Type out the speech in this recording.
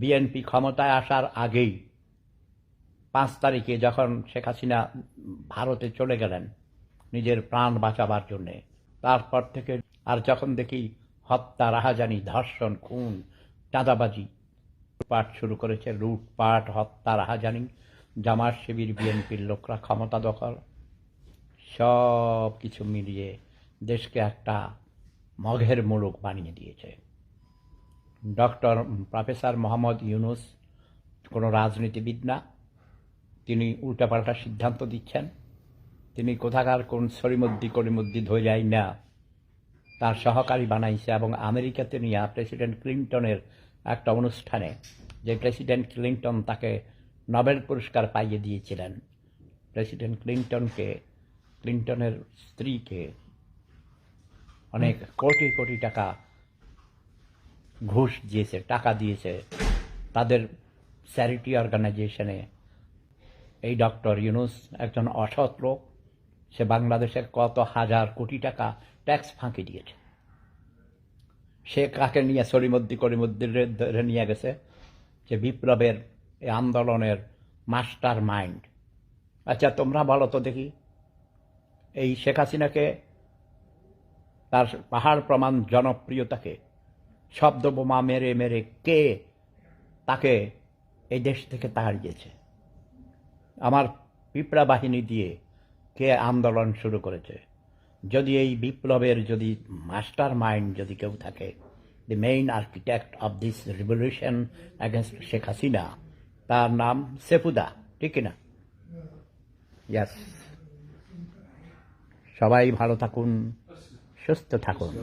BNP ক্ষমতায় আসার আগেই পাঁচ তারিখে যখন শেখ হাসিনা ভারতে চলে গেলেন নিজের প্রাণ বাঁচাবার জন্যে, তারপর থেকে আর যখন দেখি হত্যা, রাহাজানি, ধর্ষণ, খুন, চাঁদাবাজি লুটপাট শুরু করেছে, লুটপাট, হত্যা, রাহাজানি জামাত শিবির, বিএনপির লোকরা ক্ষমতা দখল সব কিছু মিলিয়ে দেশকে একটা মঘের মুলুক বানিয়ে দিয়েছে। ডক্টর প্রফেসর মোহাম্মদ ইউনুস, কোনো রাজনীতিবিদ না তিনি উল্টাপাল্টা সিদ্ধান্ত দিচ্ছেন। তিনি কোথাকার কোন সরিমদ্দি করিমদ্দি ধরে যায় না। তার সহকারী বানাইছে এবং আমেরিকাতে নিয়ে প্রেসিডেন্ট ক্লিন্টনের একটা অনুষ্ঠানে, যে প্রেসিডেন্ট ক্লিন্টন তাকে নোবেল পুরস্কার পাইয়ে দিয়েছিলেন। প্রেসিডেন্ট ক্লিন্টনকে, ক্লিন্টনের স্ত্রীকে অনেক কোটি কোটি টাকা ঘুষ দিয়েছে, টাকা দিয়েছে তাদের চ্যারিটি অর্গানাইজেশনে এই ডক্টর ইউনুস একজন অসৎ লোক, সে বাংলাদেশের কত হাজার কোটি টাকা ট্যাক্স ফাঁকি দিয়েছে। সে কাকে নিয়ে সরিমদ্দি করিমদ্দি ধরে নিয়ে গেছে? যে বিপ্লবের, এই আন্দোলনের মাস্টার মাইন্ড আচ্ছা তোমরা বলো তো দেখি, এই শেখ হাসিনাকে তার পাহাড় প্রমাণ জনপ্রিয়তাকে শব্দ বোমা মেরে মেরে কে তাকে এই দেশ থেকে তাড়িয়েছে আমার পিঁপড়া বাহিনী দিয়ে কে আন্দোলন শুরু করেছে? যদি এই বিপ্লবের যদি মাস্টার মাইন্ড যদি কেউ থাকে the main architect of this revolution against Sheikh Hasina তার নাম সেফুদা, ঠিক না ইয়াস সবাই ভালো থাকুন, সুস্থ থাকুন।